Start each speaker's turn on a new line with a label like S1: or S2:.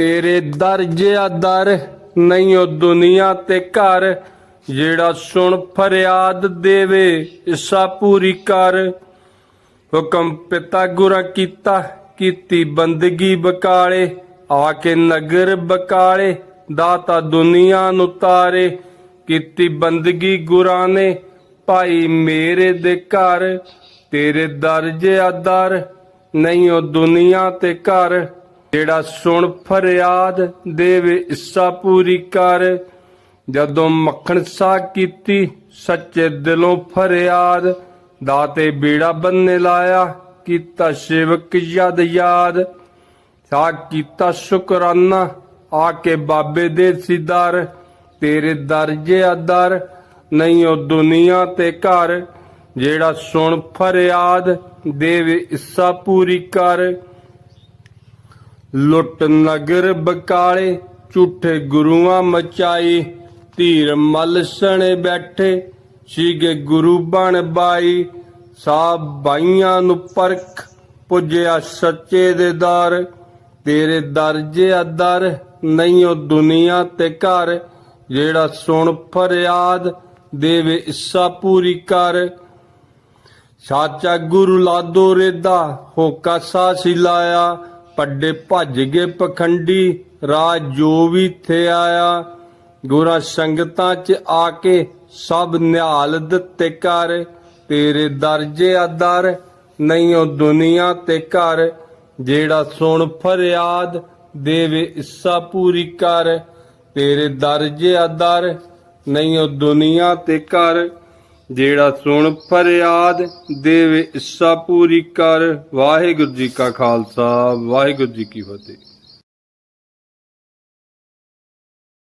S1: ਤੇਰੇ ਦਰ ਜਿਆ ਦਰ ਨਹੀਂ ਉਹ ਦੁਨੀਆ ਤੇ ਘਰ, ਜਿਹੜਾ ਸੁਣ ਫਰਿਆਦ ਦੇਵੇ, ਇਸਾ ਪੂਰੀ ਕਰ। ਹੁਕਮ ਪਿਤਾ ਗੁਰਾਂ ਕੀਤਾ, ਕੀਤੀ ਬੰਦਗੀ ਬਕਾਲੇ, ਆ ਕੇ ਨਗਰ ਬਕਾਲੇ, ਦਾਤਾ ਦੁਨੀਆ ਨੂੰ ਤਾਰੇ। ਕੀਤੀ ਬੰਦਗੀ ਗੁਰਾਂ ਨੇ, ਭਾਈ ਮੇਰੇ ਦੇ ਘਰ। ਤੇਰੇ ਦਰਜੇ ਦਰ ਨਹੀਂ ਉਹ ਦੁਨੀਆ ਤੇ ਘਰ। ਜਿਹੜਾ ਸੁਣ ਫਰਿਆਦ ਦੇਵੇ ਇੱਸਾ ਪੂਰੀ ਕਰ। ਜਦੋਂ ਮੱਖਣ ਸਾ ਕੀਤੀ, ਸੱਚੇ ਦਿਲੋਂ ਫਰਿਆਦ। ਦਾਤੇ ਬੀੜਾ ਬੰਨੇ ਲਾਇਆ, ਕੀਤਾ ਸ਼ਿਵਕ ਯਦ ਯਾਦ। ਸਾ ਕੀਤਾ ਸ਼ੁਕਰਾਨਾ, ਆ ਕੇ ਬਾਬੇ ਦੇ ਸਿਦਾਰ ਤੇਰੇ ਦਰਜੇ ਅਦਰ ਨਹੀਂ ਉਹ ਦੁਨੀਆ ਤੇ ਘਰ। ਜਿਹੜਾ ਸੁਣ ਫਰਿਆਦ ਦੇਵੇ ਇੱਸਾ ਪੂਰੀ ਕਰ। ਲੁੱਟ ਨਗਰ ਬਕਾਲੇ, ਝੂਠੇ ਗੁਰੂਆਂ ਮਚਾਈ, ਧੀਰ ਮਲ ਸਣੇ ਬੈਠੇ, ਸੀਗੇ ਗੁਰੂ ਬਣ ਬਾਈ। ਸਾਬ ਬਾਈਆਂ ਨੂੰ ਪਰਖ, ਪੁੱਜਿਆ ਸੱਚੇ ਦੇ ਦਰ। ਤੇਰੇ ਦਰਜੇ ਅਦਰ ਨਹੀਂ ਉਹ ਦੁਨੀਆ ਤੇ ਘਰ। ਜਿਹੜਾ ਸੁਣ ਫਰਿਆਦ, ਦੇਵੇ ਇੱਸਾ ਪੂਰੀ ਕਰ। ਸਾਚਾ ਗੁਰੂ ਲਾਦੋ ਰੇਦਾ, ਹੋਕਾ ਸਾਸੀ ਲਾਇਆ। ਪੱਡੇ ਭੱਜ ਗਏ ਪਖੰਡੀ ਰਾਜ ਜੋ ਵੀ ਥੇ ਆਇਆ। ਗੁਰਾ ਸੰਗਤਾਂ ਚ ਆ ਕੇ ਸਭ ਨਿਹਾਲ ਦਿੱਤੇ ਕਰ ਤੇਰੇ ਦਰਜੇ ਅਦਰ ਨਹੀਂ ਉਹ ਦੁਨੀਆ ਤੇ ਘਰ। ਜਿਹੜਾ ਸੁਣ ਫਰਿਆਦ ਦੇਵੇ ਇੱਸਾ ਪੂਰੀ ਕਰ। ਤੇਰੇ ਦਰਜੇ ਅਦਰ ਨਹੀਂ ਉਹ ਦੁਨੀਆ ਤੇ ਘਰ। ਜਿਹੜਾ ਸੁਣ ਫਰਿਆਦ ਦੇਵੇ ਇੱਸਾ ਪੂਰੀ ਕਰ। ਵਾਹਿਗੁਰੂ ਜੀ ਕਾ ਖਾਲਸਾ, ਵਾਹਿਗੁਰੂ ਜੀ ਕੀ ਫਤਿਹ।